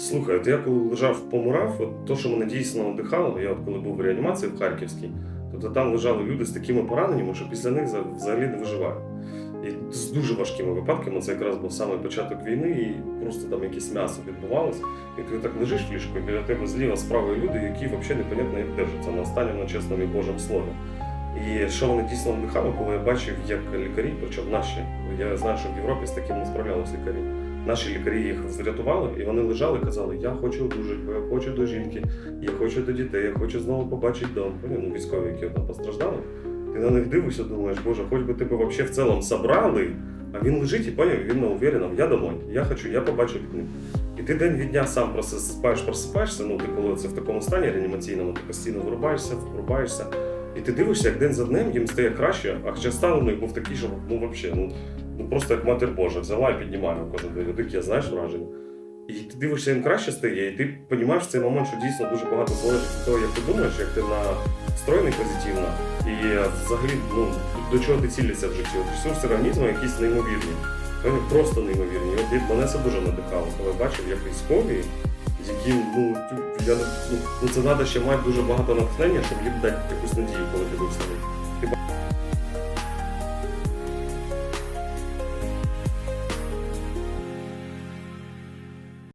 Слухай, от я коли лежав помирав, от то, що мене дійсно надихало, я от коли був в реанімації в Харківській, тобто там лежали люди з такими пораненнями, що після них взагалі не виживають. І з дуже важкими випадками, це якраз був саме початок війни, і просто там якесь м'ясо відбувалось, і ти так лежиш в ліжку, і біля тебе зліва справа люди, які взагалі непонятно як держаться на останньому чесному і Божому слові. І що мене дійсно надихало, коли я бачив, як лікарі, причому наші, я знаю, що в Європі з таким не справлялися лікарі. Наші лікарі їх врятували, і вони лежали і казали: Я хочу одужати, бо я хочу до жінки, я хочу до дітей, я хочу знову побачити дом. Ну, військові, які там постраждали. Ти на них дивишся, думаєш, боже, хоч би тебе вообще в цілому собрали, а він лежить і поняв, він на уверенном, я домой, я хочу, я побачу книгу. І ти день від дня сам просипаєш, просипаєшся, ну ти коли це в такому стані реанімаційному, ти постійно вирубаєшся, врубаєшся. І ти дивишся, як день за днем їм стає краще, а хоча стан у них був такий, що ну взагалі, ну, ну просто як матір Божа, взяла і піднімає кожен день. Таке, знаєш, враження. І ти дивишся, їм краще стає, і ти розумієш цей момент, що дійсно дуже багато залежить від того, як ти думаєш, як ти настроєний позитивно, і взагалі ну, до чого ти цілишся в житті. От ресурси організму якісь неймовірні. Вони просто неймовірні. От мене це дуже надихало, коли бачив, як військові, які, ну, я, ну, ну це треба ще мати дуже багато натхнення, щоб їм дати якусь надію, коли дивився на.